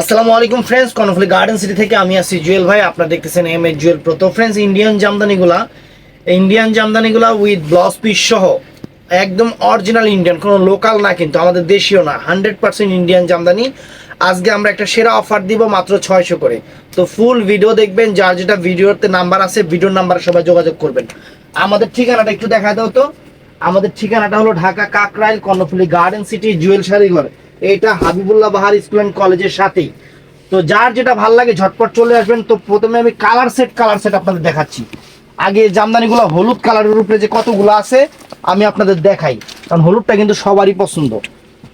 আসসালামু আলাইকুম friends Karnaphuli garden city থেকে আমি আছি জুয়েল ভাই। আপনারা দেখতেছেন এম এ জুয়েল প্রো তো ফ্রেন্ডস ইন্ডিয়ান জামদানিগুলা ইন্ডিয়ান জামদানিগুলা উইথ ব্লাউজ পিস সহ একদম অরিজিনাল ইন্ডিয়ান কোনো লোকাল না কিন্তু, আমাদের দেশীয় না। Hundred percent Indian jamdani. আজকে আমরা একটা সেরা অফার দিব মাত্র ছয়শো করে। তো ফুল ভিডিও দেখবেন, যার যেটা ভিডিওতে নাম্বার আছে ভিডিওর নাম্বার সবাই যোগাযোগ করবেন। আমাদের ঠিকানাটা একটু দেখা দাও তো। আমাদের ঠিকানাটা হলো ঢাকা কাকরাইল, কর্ণফুলি গার্ডেন সিটি জুয়েল শাড়িঘর। এটা হাবিবুল্লাহ বাহার স্কুল অ্যান্ড কলেজের সাথেই। তো যার যেটা ভালো লাগে, ঝটপট চলে আসবেন। তো প্রথমে আমি কালার সেট কালার সেট আপনাদের দেখাচ্ছি। আগে জামদানিগুলো হলুদ কালারের উপরে যে কতগুলো আছে, আমি আপনাদের দেখাই। কারণ হলুদটা কিন্তু সবারই পছন্দ।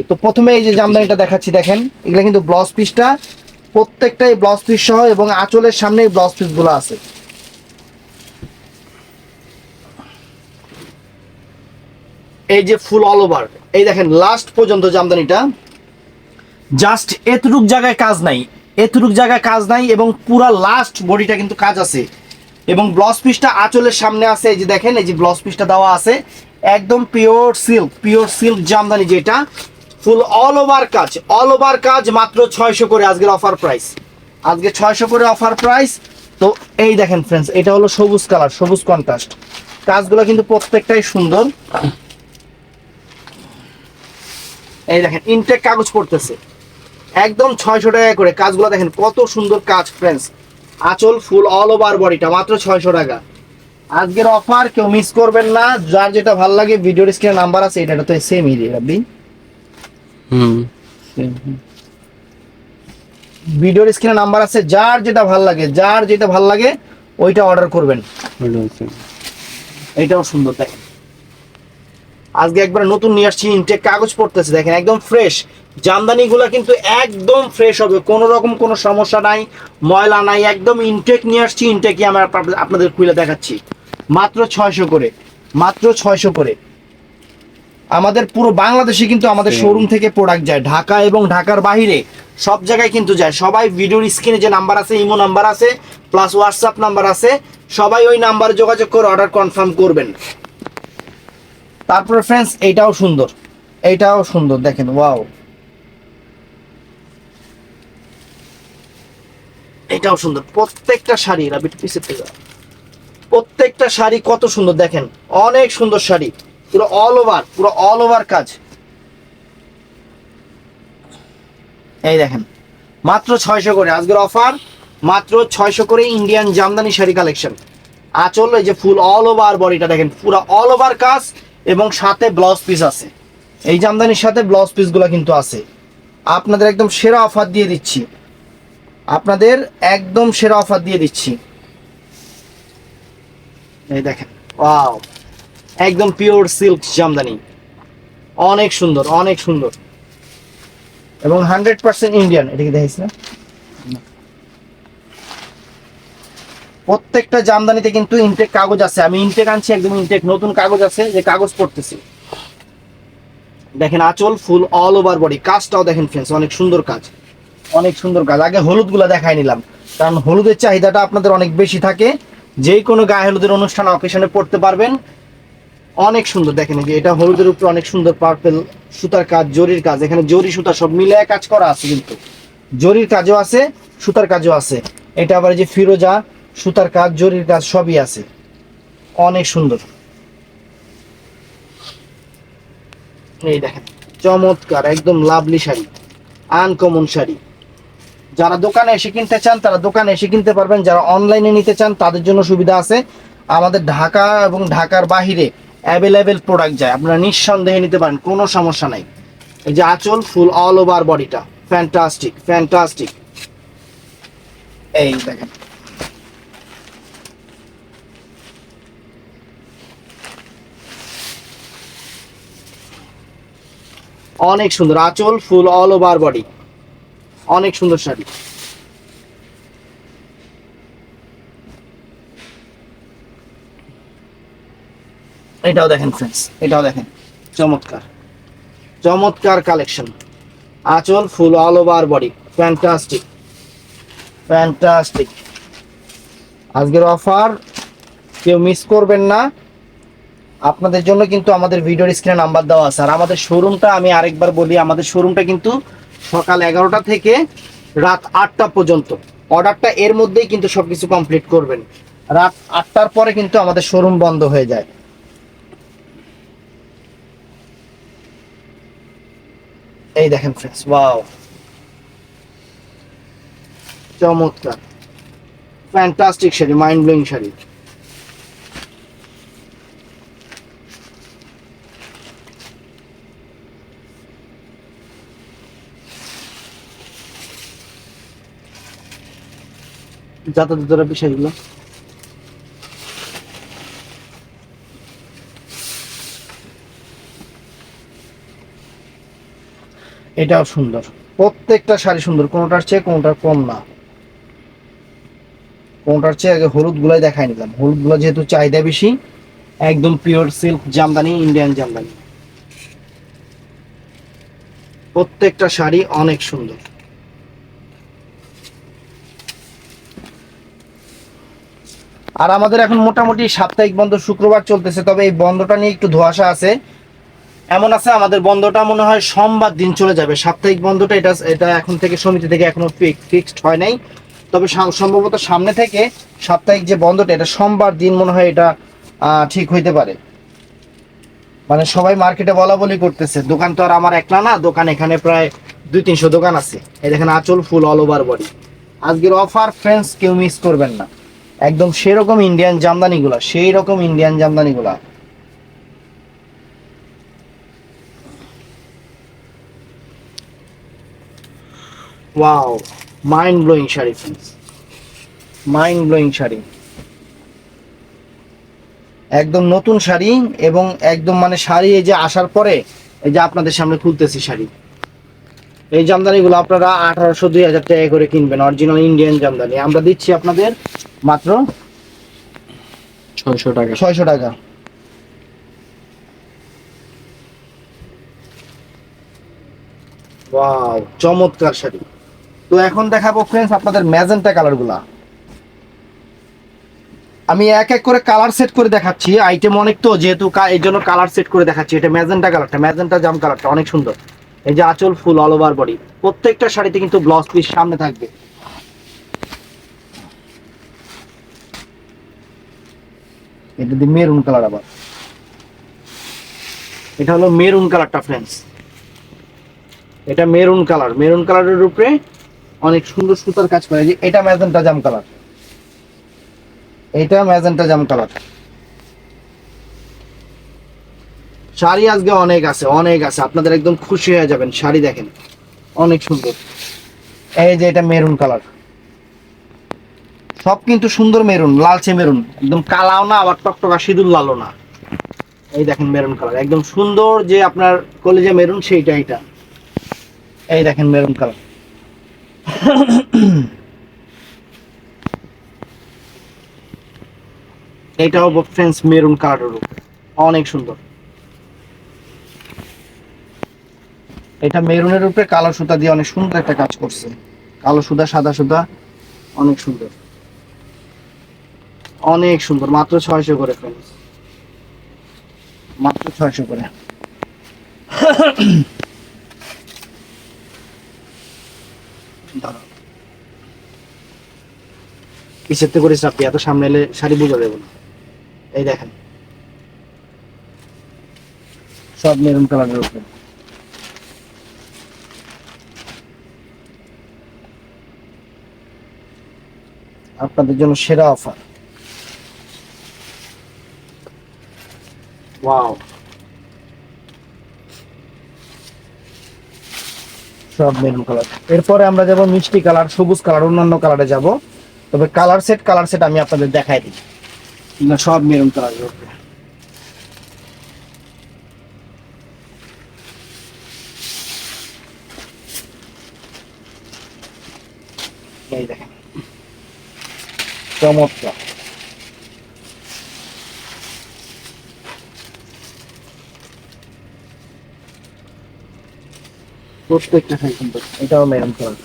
তো প্রথমে এই যে জামদানিটা দেখাচ্ছি, দেখেন। এগুলো কিন্তু ব্লাউজ পিসটা প্রত্যেকটাই ব্লাউজ পিস সহ এবং আঁচলের সামনে এই ব্লাউজ পিসগুলো আছে। এই যে ফুল অল ওভার এই দেখেন লাস্ট পর্যন্ত জামদানিটা। জাস্ট এতটুক জায়গায় কাজ নাই। এতটুক জায়গায় কাজ নাই এবং পুরা লাস্ট বডিটা কিন্তু কাজ আছে। এবং ব্লাউজ পিসটা আঁচলের সামনে আছে, এই যে দেখেন, এই যে ব্লাউজ পিসটা দেওয়া আছে। একদম pure silk pure silk jamdani যেটা। ফুল অল ওভার কাজ অল ওভার কাজ মাত্র ছয়শো করে আজকের অফার প্রাইস আজকে ছয়শো করে অফার প্রাইস তো এই দেখেন ফ্রেন্ডস এটা হলো সবুজ কালার সবুজ কন্ট্রাস্ট কাজগুলো কিন্তু প্রত্যেকটাই সুন্দর। এই দেখেন ইনটেক কাগজ পড়তেছে। একদম ছয়শো টাকা করে। কাজগুলো দেখেন কত সুন্দর কাজ ফ্রেন্ডস আঁচল ফুল অল ওভার বডিটা মাত্র ছয়শো টাকা। আজকের অফার কেউ মিস করবেন না। যার যেটা ভালো লাগে ভিডিওর স্ক্রিনে নাম্বার আছে এটা তো সেমই রাব্বি হুম। ভিডিওর স্ক্রিনে নাম্বার আছে যার যেটা ভালো লাগে যার যেটা ভালো লাগে ওইটা অর্ডার করবেন। এটাও সুন্দর দেখেন। আজকে একবার নতুন নিয়ে আসছি ইনটেক কাগজ পড়তেছে দেখেন একদম ফ্রেশ জামদানিগুলো কিন্তু একদম ফ্রেশ হবে কোনো রকম কোনো সমস্যা নাই ময়লা নাই একদম ইনটেক নিয়ে আসছি ইনটেকই আমরা আপনাদের- খুলে দেখাচ্ছি। মাত্র ছয়শো করে মাত্র ছয়শো করে। আমাদের পুরো বাংলাদেশে কিন্তু আমাদের শোরুম থেকে প্রোডাক্ট যায় ঢাকা এবং ঢাকার বাইরে সব জায়গায় কিন্তু যায়। সবাই ভিডিওর স্ক্রিনে যে নাম্বার আছে ইমো নাম্বার আছে প্লাস হোয়াটসঅ্যাপ নাম্বার আছে সবাই ওই নাম্বারে যোগাযোগ করে অর্ডার কনফার্ম করবেন। তারপরে ফ্রেন্ডস এইটাও সুন্দর এইটাও সুন্দর দেখেন ওয়াও এটাও সুন্দর। প্রত্যেকটা শাড়ি, রাবিট পিসের থেকে। প্রত্যেকটা শাড়ি কত সুন্দর, দেখেন। অনেক সুন্দর শাড়ি। পুরো অল ওভার পুরো অল ওভার কাজ। এই দেখেন, মাত্র ছয়শো করে। আজকের অফার মাত্র ছয়শো করে ইন্ডিয়ান জামদানি শাড়ি কালেকশন আঁচল এই যে ফুল অল ওভার বডিটা দেখেন, পুরো অল ওভার কাজ এবং সাথে ব্লাউজ পিস আছে। এই জামদানির সাথে ব্লাউজ পিসগুলো কিন্তু আছে। আপনাদের একদম সেরা অফার দিয়ে দিচ্ছি। আপনাদের একদম সেরা অফার দিয়ে দিচ্ছি। এই দেখেন ওয়াও একদম পিওর সিল্ক জামদানি। অনেক সুন্দর অনেক সুন্দর। এবং হান্ড্রেড পার্সেন্ট ইন্ডিয়ান এটাকে দেখাইছি না? প্রত্যেকটা জামদানিতে কিন্তু ইনটেক কাগজ আছে। আমি ইনটেক আনছি, একদম ইনটেক নতুন কাগজ আছে, যে কাগজ পড়তেছি। দেখেন আঁচল ফুল অল ওভার বডি কাজটাও দেখেন ফ্রেন্ডস অনেক সুন্দর কাজ। অনেক সুন্দর গাছ। আগে হলুদগুলো দেখাই নিলাম। কারণ হলুদের চাহিদাটা আপনাদের অনেক বেশি থাকে। যে কোনো গায়ে হলুদের অনুষ্ঠান অকেশনে পড়তে পারবেন। অনেক সুন্দর, দেখেন যে এটা হলুদের উপরে অনেক সুন্দর পার্পেল সুতার কাজ, জরির কাজ। এখানে জরি, সুতা সব মিলে কাজ করা আছে কিন্তু। জরির কাজও আছে, সুতার কাজও আছে। এটা আবার যে ফিরোজা, সুতার কাজ, জরির কাজ সবই আছে। অনেক সুন্দর। এই দেখেন, চমৎকার, একদম লাভলি শাড়ি। আনকমন শাড়ি। যারা দোকানে এসে কিনতে চান, তারা দোকানে এসে কিনতে পারবেন। যারা অনলাইনে নিতে চান, তাদের জন্য সুবিধা আছে। আমাদের ঢাকা এবং ঢাকার বাহিরে অ্যাভেলেবেল প্রোডাক্ট যায়। আপনারা নিঃসন্দেহে নিতে পারেন, কোনো সমস্যা নাই। এই যে আঁচল ফুল অল ওভার বডিটা ফ্যান্টাস্টিক ফ্যান্টাস্টিক এই দেখেন। অনেক সুন্দর। আঁচল ফুল অল ওভার বডি অনেক সুন্দর শাড়ি। এটাও দেখেন ফ্রেন্ডস এটাও দেখেন, চমৎকার চমৎকার কালেকশন আঁচল full all over body fantastic fantastic আজকের অফার কেউ মিস করবেন না। আপনাদের জন্য কিন্তু আমাদের ভিডিওর স্ক্রিনে নাম্বার দেওয়া আছে। আর আমাদের শোরুমটা আমি আরেকবার বলি, আমাদের শোরুমটা কিন্তু সকাল এগারোটা থেকে রাত আটটা পর্যন্ত। অর্ডারটা এর মধ্যেই কিন্তু সবকিছু কমপ্লিট করবেন। রাত আটটার পরে কিন্তু আমাদের শোরুম বন্ধ হয়ে যায়। এই দেখেন ফ্রেন্ডস ওয়াও চমৎকার। Fantastic sari mind blowing sari. যাতে তোরা বিষয়গুলো। এটাও সুন্দর। প্রত্যেকটা শাড়ি সুন্দর, কোনোটার চেয়ে কোনোটার কম না। কোনোটার চেয়ে আগে হলুদ গুলাই দেখাই নিলাম। হলুদগুলা যেহেতু চাহিদা বেশি, একদম pure silk jamdani Indian jamdani. প্রত্যেকটা শাড়ি অনেক সুন্দর। আর আমাদের এখন মোটামুটি সাপ্তাহিক বন্ধ শুক্রবার চলতেছে, তবে এই বন্ধটা নিয়ে একটু ধোয়াশা আছে। এমন আছে, আমাদের বন্ধটা মনে হয় সোমবার দিন চলে যাবে। সাপ্তাহিক বন্ধটা এটা এটা এখন থেকে সমিতি থেকে এখনও ফিক্সড হয় নাই। তবে সম্ভবত সামনে থেকে সাপ্তাহিক যে বন্ধটা, এটা সোমবার দিন মনে হয় এটা ঠিক হইতে পারে। মানে সবাই মার্কেটে বলা বলি করতেছে। দোকান তো আর আমার একলা না, দোকান এখানে প্রায় দুই তিনশো দোকান আছে। এই দেখেন আঁচল ফুল অল ওভার বডি আজকের অফার ফ্রেন্ডস কেউ মিস করবেন না। একদম সেরকম ইন্ডিয়ান জামদানিগুলা সেই রকম Indian জামদানিগুলা। Wow mind blowing sari mind blowing sari. একদম নতুন শাড়ি এবং একদম মানে শাড়ি এই যে আসার পরে এই যে আপনাদের সামনে খুলতেছি শাড়ি। এই জামদানিগুলো আপনারা আঠারোশো দুই হাজার টাকা করে কিনবেন অরিজিনাল ইন্ডিয়ান জামদানি। আমরা দিচ্ছি আপনাদের মাত্র? ছয়শো টাকা। ছয়শো টাকা। ওয়াও চমৎকার শাড়ি। তো এখন দেখাবো ফ্রেন্ডস আপনাদের ম্যাজেন্টা কালারগুলা আমি এক এক করে কালার সেট করে দেখাচ্ছি আইটেম অনেক তো যেহেতু এই জন্য কালার সেট করে দেখাচ্ছি এটা ম্যাজেন্টা কালারটা ম্যাজেন্টা জাম কালারটা অনেক সুন্দর। এই যে আঁচল ফুল অল ওভার বডি প্রত্যেকটা শাড়িতে কিন্তু ব্লাউজ পিস সামনে থাকবে। এটা দিয়ে মেরুন কালার আবার। এটা হলো মেরুন কালারটা ফ্রেন্ডস এটা মেরুন কালার মেরুন কালারের উপরে অনেক সুন্দর সুতার কাজ করে। যে এটা ম্যাজেন্টা জাম কালার এটা ম্যাজেন্টা জাম কালার শাড়ি আজকে অনেক আছে অনেক আছে। আপনাদের একদম খুশি হয়ে যাবেন। শাড়ি দেখেন, অনেক সুন্দর। এই যে এটা মেরুন কালার সব কিন্তু সুন্দর মেরুন, লালচে মেরুন, একদম কালাও না, আবার টকটকা সিঁদুর লালও না। এই দেখেন মেরুন কালার, একদম সুন্দর যে আপনার কলেজে মেরুন সেইটা এটা। এই দেখেন মেরুন কালার। এটাও ফ্রেন্ডস মেরুন কালারের উপরে। অনেক সুন্দর। এটা মেরুনের উপরে কালো সুতা দিয়ে অনেক সুন্দর একটা কাজ করছে। কালো সুতা, সাদা সুতা, অনেক সুন্দর। অনেক সুন্দর, মাত্র ছয়শো করে ফ্রেন্ডস মাত্র ছয়শো করে। এত সামনে এলে শাড়ি না। এই দেখেন। সব মেরুন কালারের উপরে। আপনাদের জন্য সেরা অফার ওয়াও সব মেরুন কালার। এরপরে আমরা যাব মিষ্টি কালার, সবুজ কালার, অন্যান্য কালারে যাব। তবে কালার সেট কালার সেট আমি আপনাদের দেখাই দিই। এগুলো সব মেরুন কালার এই দেখেন। চমৎকার। প্রত্যেকটা শাড়ি সুন্দর এটাও maroon colour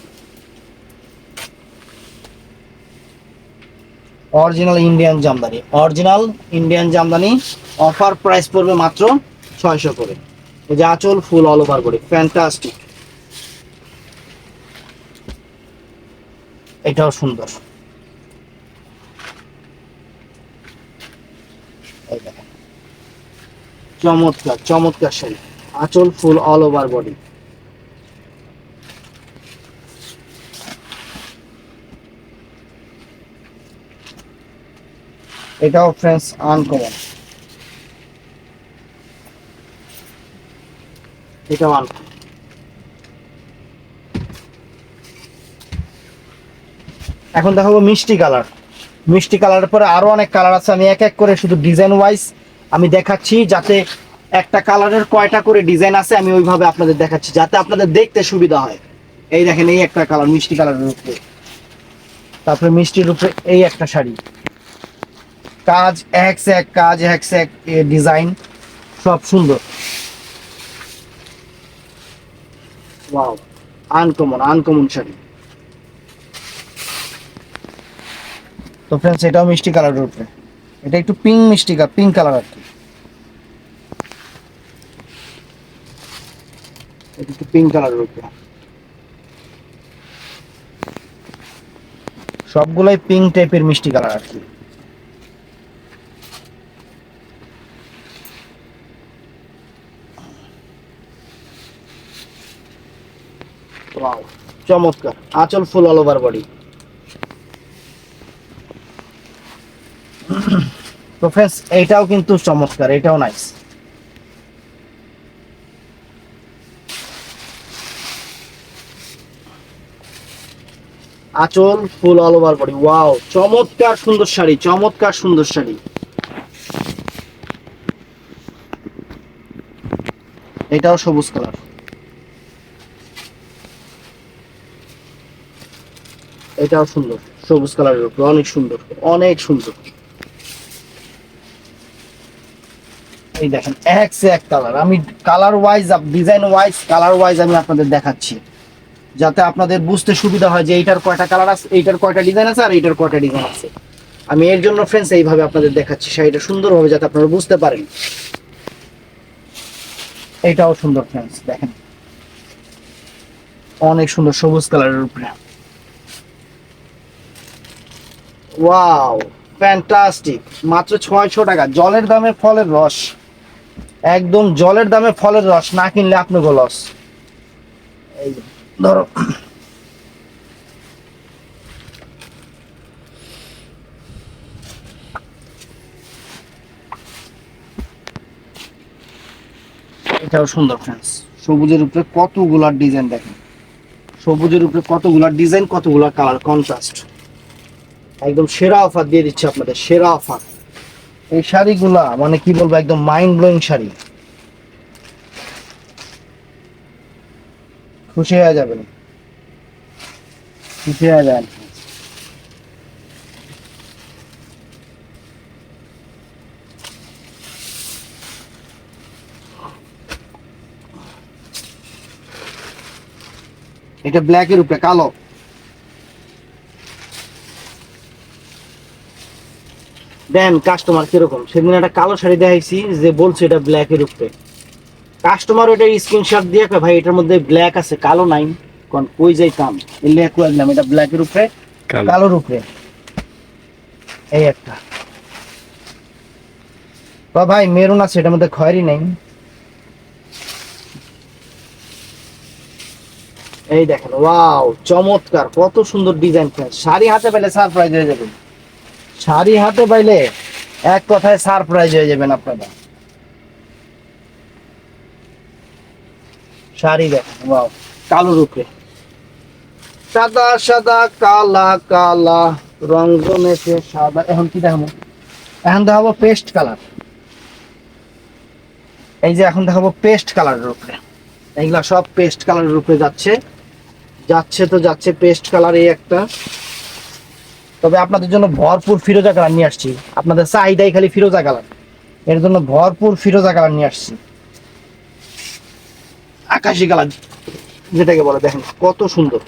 original Indian Jamdani original Indian Jamdani offer price পড়বে মাত্র ছয়শো করে। এই যে আঁচল ফুল অল ওভার করে ফ্যান্টাস্টিক এটাও সুন্দর। চমৎকার চমৎকার শাড়ি আঁচল ফুল অল ওভার বডি এটাও ফ্রেন্ডস আনকমন এটাও আনকমন এখন দেখাবো মিষ্টি কালার মিষ্টি কালারের পরে আরও অনেক কালার আছে, আমি এক এক করে শুধু ডিজাইন ওয়াইজ আমি দেখাচ্ছি, যাতে একটা কালারের কয়টা করে ডিজাইন আছে আমি ওইভাবে আপনাদের দেখাচ্ছি, যাতে আপনাদের দেখতে সুবিধা হয়। এই দেখেন, এই একটা কালার মিষ্টি কালারের উপরে। তারপরে মিষ্টির উপরে এই একটা শাড়ি। কাজ, এক এক কাজ, এক এক ডিজাইন সব সুন্দর। Wow uncommon uncommon sari. তো ফ্রেন্ডস এটাও মিষ্টি কালারের উপরে। এটা একটু পিঙ্ক মিষ্টি কালার পিঙ্ক কালার আর কি। এটা একটু পিঙ্ক কালারের উপরে। সবগুলাই পিঙ্ক টাইপের মিষ্টি কালার আর কি। চমৎকার, আঁচল ফুল অল ওভার বডি তো ফ্রেন্ডস এইটাও কিন্তু চমৎকার, এটাও নাইস আঁচল full all over body wow চমৎকার সুন্দর শাড়ি, চমৎকার সুন্দর শাড়ি। এটাও সবুজ কালার এটাও সুন্দর। সবুজ কালারের উপরে, অনেক সুন্দর অনেক সুন্দর। এই দেখেন, এক সে এক কালার। আমি colour wise design wise colour wise আমি আপনাদের দেখাচ্ছি। যাতে আপনাদের বুঝতে সুবিধা হয় যে এইটার কয়টা কালার আছে, এইটার কয়টা ডিজাইন আছে আর এইটার কয়টা ডিজাইন আছে। আমি এর জন্য ফ্রেন্ডস এইভাবে আপনাদের দেখাচ্ছি, শাড়িটা সুন্দরভাবে যাতে আপনারা বুঝতে পারেন। এটাও সুন্দর ফ্রেন্ডস দেখেন। অনেক সুন্দর সবুজ কালারের উপরে। ওয়াও ফ্যান্টাস্টিক মাত্র ছয়শো টাকা। জলের দামে ফলের রস। একদম জলের দামে ফলের রস, না কিনলে আপনাকে লস এই ধরো। এটাও সুন্দর ফ্রেন্ডস সবুজের উপরে কতগুলার ডিজাইন দেখেন। সবুজের উপরে কতগুলার ডিজাইন কতগুলা কালার কন্ট্রাস্ট একদম সেরা অফার দিয়ে দিচ্ছে আপনাদের সেরা অফার এই শাড়িগুলা মানে কি বলব একদম মাইন্ড ব্লোয়িং শাড়ি। খুশি হয়ে যাবেন। খুশি হয়ে যাবেন। এটা ব্ল্যাকের উপরে কালো। দেন কাস্টমার কীরকম? সেদিন একটা কালো শাড়ি দেখাইছি যে বলছে এটা ব্ল্যাক এর উপরে। কাস্টমার ওটা স্ক্রিনশট দিয়ে ভাই এটার মধ্যে ব্ল্যাক আছে কালো নাই। কোন কই যাই কাম এলে একদম এটা ব্ল্যাক এর উপরে কালো। কালোর উপরে। এই একটা। বা ভাই মেরুন আছে এটার মধ্যে খয়েরি নাই। এই দেখেন ওয়াও চমৎকার কত সুন্দর ডিজাইন শাড়ি হাতে পেলে সারপ্রাইজ হয়ে যাবেন শাড়ি হাতে পাইলে এক কথায় সারপ্রাইজ হয়ে যাবেন আপনারা। শাড়ি দেখেন ওয়াও কালোর উপরে সাদা সাদা, কালা কালা, রং জমেছে সাদা। এখন কি দেখাবো? এখন দেখাবো পেস্ট কালার এই যে এখন দেখাবো পেস্ট কালারের উপরে এইগুলা সব পেস্ট কালারের উপরে যাচ্ছে। যাচ্ছে তো যাচ্ছে পেস্ট কালার এই একটা। তবে আপনাদের জন্য ভরপুর ফিরোজা কালার নিয়ে আসছি। আপনাদের চাহিদাই খালি ফিরোজা কালার। এর জন্য ভরপুর ফিরোজা কালার নিয়ে আসছি। আকাশি কালার, যেটাকে বলে, দেখেন কত সুন্দর।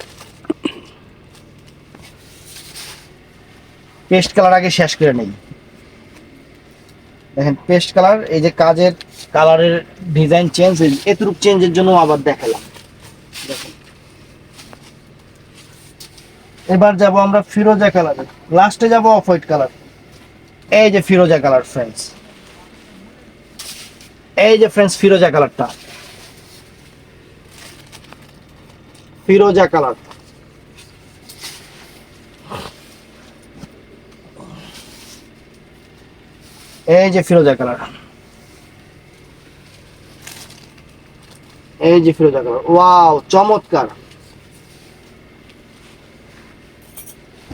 পেস্ট কালার আগে শেষ করে নেই। দেখেন, পেস্ট কালার, এই যে কাজের, কালারের ডিজাইন চেঞ্জ এতটুক চেঞ্জের জন্য আবার দেখালাম। দেখেন এবার যাব আমরা ফিরোজা কালারে লাস্টে যাব অফ হোয়াইট কালার এই যে ফিরোজা কালার ফ্রেন্ডস এই যে ফ্রেন্ডস ফিরোজা কালারটা ফিরোজা কালার এই যে ফিরোজা কালার এই যে ফিরোজা কালার ওয়াও চমৎকার।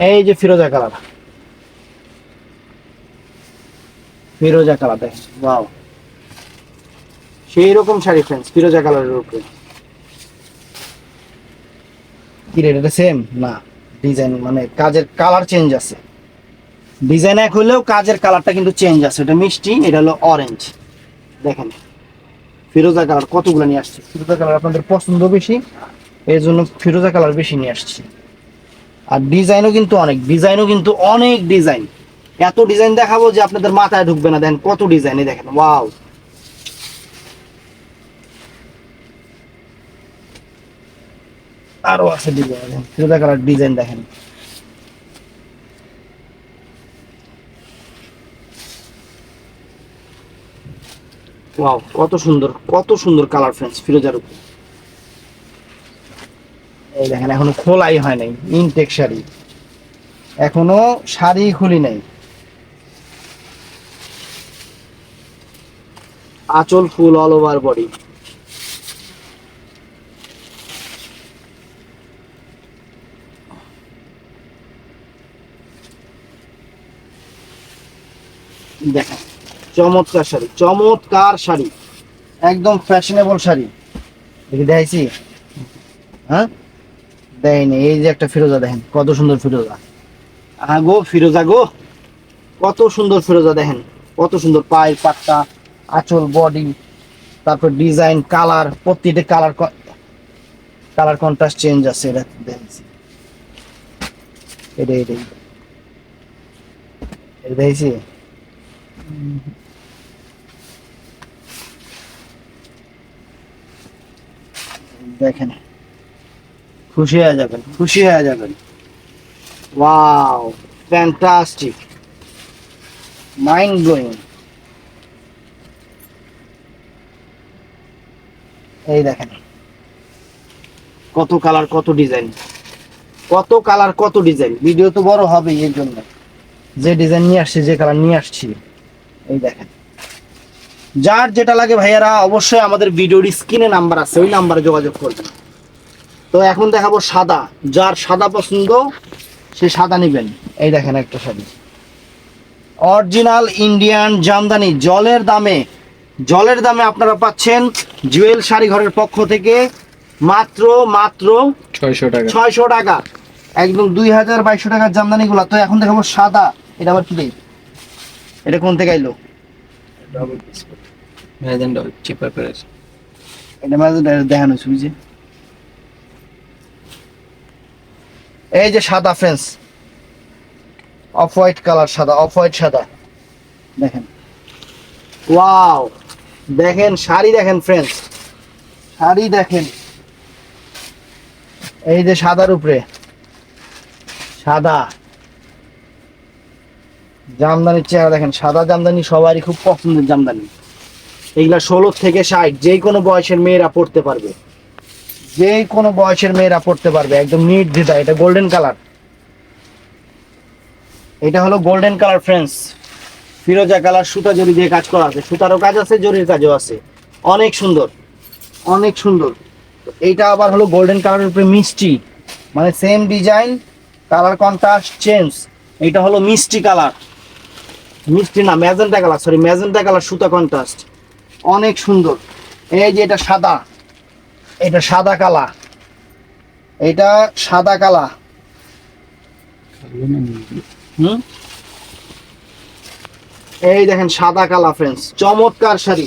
এই যে ফিরোজা কালার। ফিরোজা কালার দেখেন ওয়াও সেই রকম শাড়ি ফ্রেন্ডস ফিরোজা কালারের উপরে। কি রে, এটা সেম না ডিজাইন মানে কাজের কালার চেঞ্জ আছে। ডিজাইন এক হলেও কাজের কালারটা কিন্তু চেঞ্জ আছে। এটা মিষ্টি, এটা হলো অরেঞ্জ দেখেন, ফিরোজা কালার কতগুলো নিয়ে আসছে? ফিরোজা কালার আপনাদের পছন্দ বেশি এই জন্য ফিরোজা কালার বেশি নিয়ে আসছি। আর ডিজাইনও কিন্তু অনেক, ডিজাইনও কিন্তু অনেক ডিজাইন। এত ডিজাইন দেখাবো যে আপনাদের মাথায় ঢুকবে না দেন কত ডিজাইনে দেখেন, ওয়াও। আরও আছে ডিজাইন কালার ডিজাইন দেখেন। ওয়াও, কত সুন্দর কত সুন্দর কালার ফ্রেন্ডস ফিরোজার উপর। এই দেখেন, এখনও খোলাই হয় নাই ইনটেক শাড়ি। এখনও শাড়ি খুলি নাই। আঁচল ফুল অল ওভার বডি দেখেন, চমৎকার শাড়ি চমৎকার শাড়ি, একদম ফ্যাশনেবল শাড়ি। দেখি দেখাইছি? হ্যাঁ? দেয়নি, এই যে একটা ফিরোজা দেখেন, কত সুন্দর ফিরোজা। আগো ফিরোজা গো, কত সুন্দর ফিরোজা দেখেন, কত সুন্দর পায়ের পাট্টা, আঁচল বডি তারপর ডিজাইন কালার প্রতিটা কালার কালার কন্ট্রাস্ট চেঞ্জ আছে, এটা দেখেছি এটা এটাই এটা দেখেছি? দেখেন। খুশি হয়ে যাবেন, খুশি হয়ে যাবেন। ওয়াও ফ্যান্টাস্টিক মাইন্ড ব্লোয়িং এই দেখেন, কত কালার কত ডিজাইন কত কালার কত ডিজাইন ভিডিও তো বড় হবে এর জন্য। যে ডিজাইন নিয়ে আসছি, যে কালার নিয়ে আসছি, এই দেখেন। যার যেটা লাগে ভাইয়ারা, অবশ্যই আমাদের ভিডিওর স্ক্রিনে নাম্বার আছে, ওই নাম্বারে যোগাযোগ করবেন। তো এখন দেখাবো সাদা। যার সাদা পছন্দ সে সাদা নেবেন। এই দেখেন একটা শাড়ি। অরিজিনাল ইন্ডিয়ান জামদানি জলের দামে জলের দামে আপনারা পাচ্ছেন জুয়েল শাড়ি ঘরের পক্ষ থেকে মাত্র মাত্র ছয়শো টাকা। ছয়শো টাকা। একদম দুই হাজার বাইশশো টাকার জামদানি গুলা তো এখন দেখাবো সাদা। এটা আবার কি রে? এটা কোন থেকে আইলো? ম্যাজেন্ডা চিপার প্রাইস এটা দেখানো হয়েছে বুঝছে এই যে সাদা ফ্রেন্স অফ হোয়াইট কালার সাদা অফ হোয়াইট সাদা। দেখেন। ওয়াও দেখেন, শাড়ি দেখেন ফ্রেন্ডস শাড়ি দেখেন। এই যে সাদার উপরে। সাদা। জামদানির চেহারা দেখেন। সাদা জামদানি সবারই খুব পছন্দের জামদানি। এগুলা ষোলো থেকে ষাট যে কোনো বয়সের মেয়েরা পড়তে পারবে। যে কোনো বয়সের মেয়েরা পড়তে পারবে, একদম নির্দ্বিধা এটা গোল্ডেন কালার এটা হলো গোল্ডেন কালার ফ্রেন্ডস ফিরোজা কালার, সুতা জরি দিয়ে কাজ করা আছে। সুতারও কাজ আছে, জরির কাজও আছে। অনেক সুন্দর অনেক সুন্দর। এইটা আবার হলো গোল্ডেন কালারের উপরে মিষ্টি। মানে same design colour contrast change এটা হলো মিষ্টি কালার মিষ্টি না magenta colour sorry magenta colour সুতা কন্ট্রাস্ট অনেক সুন্দর। এই যে এটা সাদা। এটা সাদা কালা। এটা সাদা কালা। হুম? এই দেখেন সাদা কালা ফ্রেন্ডস চমৎকার শাড়ি।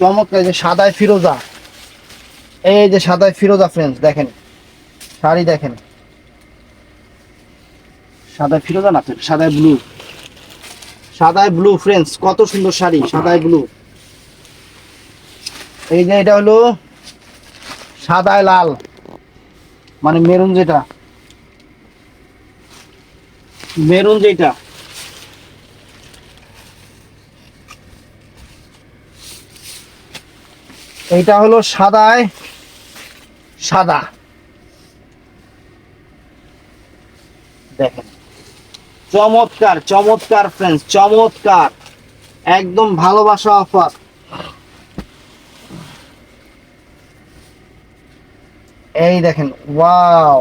চমৎকার যে সাদায় ফিরোজা। এই যে সাদায় ফিরোজা ফ্রেন্ডস দেখেন। শাড়ি দেখেন। সাদায় ফিরোজা না, সাদায় ব্লু সাদায় ব্লু ফ্রেন্ডস কত সুন্দর শাড়ি, সাদায় ব্লু এই যে এটা হলো সাদায় লাল। মানে মেরুন যেটা। মেরুন যেটা। এইটা হলো সাদায় সাদা। দেখেন। চমৎকার চমৎকার ফ্রেন্ডস চমৎকার। একদম ভালোবাসা অফার এই দেখেন ওয়াও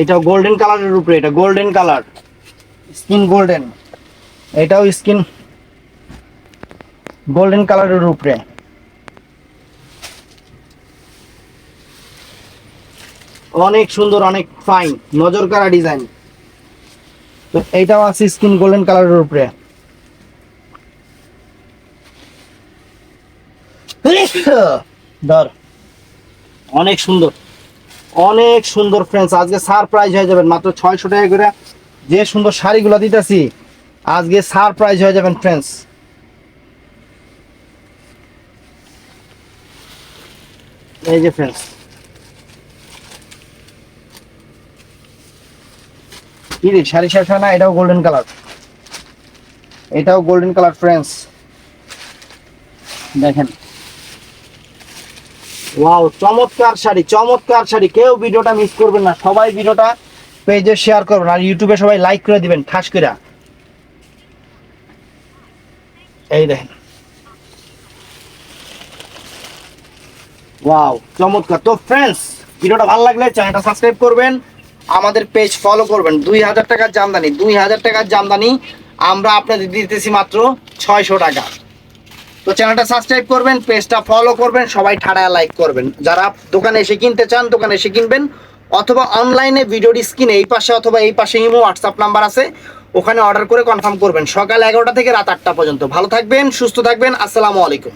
এটা গোল্ডেন কালারের উপরে, এটা গোল্ডেন কালার স্কিন গোল্ডেন এটাও স্কিন গোল্ডেন কালারের উপরে। অনেক সুন্দর, অনেক ফাইন নজর কাড়া ডিজাইন তো এইটাও আছে স্কিন গোল্ডেন কালারের উপরে। ধর। অনেক সুন্দর। অনেক সুন্দর ফ্রেন্ডস আজকে সারপ্রাইজ হয়ে যাবেন। মাত্র ছয়শো টাকা করে যে সুন্দর শাড়িগুলো দিতেছি, আজকে সারপ্রাইজ হয়ে যাবেন ফ্রেন্ডস এই যে ফ্রেন্ডস কি রে, শাড়ি শেষ হয় না, এটাও গোল্ডেন কালার এটাও গোল্ডেন কালার ফ্রেন্ডস দেখেন। ওয়াও চমৎকার শাড়ি চমৎকার শাড়ি। কেউ ভিডিওটা মিস করবেন না। সবাই ভিডিওটা পেজে শেয়ার করবেন আর ইউটিউবে সবাই লাইক করে দিবেন, ঠাস করে। এই দেখেন। ওয়াও চমৎকার। তো ফ্রেন্ডস ভিডিওটা ভালো লাগলে চ্যানেলটা সাবস্ক্রাইব করবেন, আমাদের পেজ ফলো করবেন। দুই হাজার টাকার জামদানি, দুই হাজার টাকার জামদানি আমরা আপনাদের দিতেছি মাত্র ছয়শো টাকা। তো চ্যানেলটা সাবস্ক্রাইব করবেন পেজটা ফলো করবেন, সবাই ঠাড়া লাইক করবেন। যারা দোকানে এসে কিনতে চান, দোকানে এসে কিনবেন। অথবা অনলাইনে ভিডিওর স্ক্রিনে এই পাশে অথবা এই পাশে ইমো হোয়াটসঅ্যাপ নাম্বার আছে, ওখানে অর্ডার করে কনফার্ম করবেন। সকাল এগারোটা থেকে রাত আটটা পর্যন্ত। ভালো থাকবেন, সুস্থ থাকবেন, আসসালামু আলাইকুম।